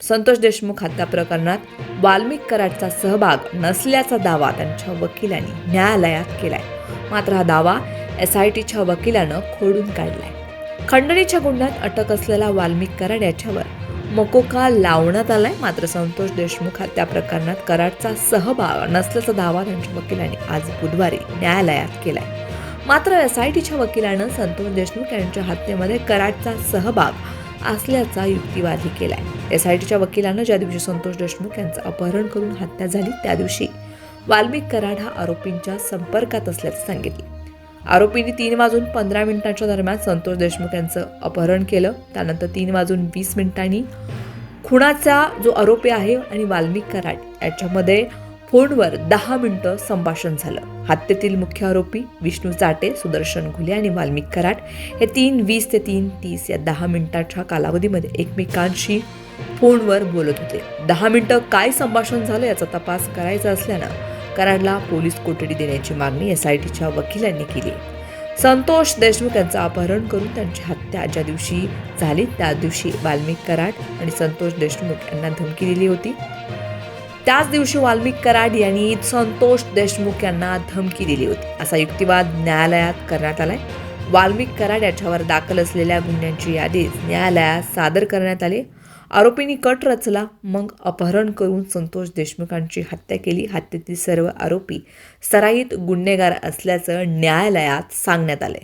संतोष देशमुख हत्या प्रकरणात वाल्मिक कराडचा सहभाग नसल्याचा दावा त्यांच्या वकिलांनी न्यायालयात केलाय. मात्र हा दावा एस आय टीच्या वकिलानं खोडून काढलाय. खंडणीच्या गुन्ह्यात अटक असलेला वाल्मिक कराड याच्यावर मकोका लावण्यात आलाय. मात्र संतोष देशमुख हत्या प्रकरणात कराडचा सहभाग नसल्याचा दावा त्यांच्या वकिलांनी आज बुधवारी न्यायालयात केलाय. मात्र एस आय टीच्या वकिलानं संतोष देशमुख यांच्या हत्येमध्ये कराडचा सहभाग असल्याचा युक्तिवादही केलाय. एस आय टीच्या वकिलानं ज्या दिवशी संतोष देशमुख यांचं अपहरण करून हत्या झाली त्या दिवशी वाल्मिक कराड हा आरोपींच्या संपर्कात असल्याचं सांगितलं. आरोपींनी तीन वाजून पंधरा मिनिटांच्या दरम्यान संतोष देशमुख यांचं अपहरण केलं. त्यानंतर तीन वाजून वीस मिनिटांनी खुणाचा जो आरोपी आहे आणि वाल्मिक कराड याच्यामध्ये फोनवर दहा मिनिटं संभाषण झालं. हत्येतील मुख्य आरोपी विष्णू चाटे सुदर्शन घुले आणि वाल्मिक कराड हे तीन वीस ते तीन तीस या दहा मिनिटाच्या कालावधीमध्ये एकमेकांशी फोनवर बोलत होते. दहा मिनिटं काय संभाषण झालं याचा तपास करायचा असल्यानं कराडला पोलीस कोठडी देण्याची मागणी एस आय टीच्या वकिलांनी केली. संतोष देशमुख यांचं अपहरण करून त्यांची हत्या ज्या दिवशी झाली त्या दिवशी वाल्मिक कराड आणि संतोष देशमुख यांना धमकी दिली होती. त्याच दिवशी वाल्मिक कराड यांनी संतोष देशमुख यांना धमकी दिली होती. असा युक्तिवाद न्यायालयात करण्यात आलाय. वाल्मिक कराड याच्यावर दाखल असलेल्या गुन्ह्यांची यादी न्यायालयात सादर करण्यात आली. आरोपींनी कट रचला मग अपहरण करून संतोष देशमुखांची हत्या केली. हत्येतील सर्व आरोपी सराईत गुन्हेगार असल्याचं न्यायालयात सांगण्यात आले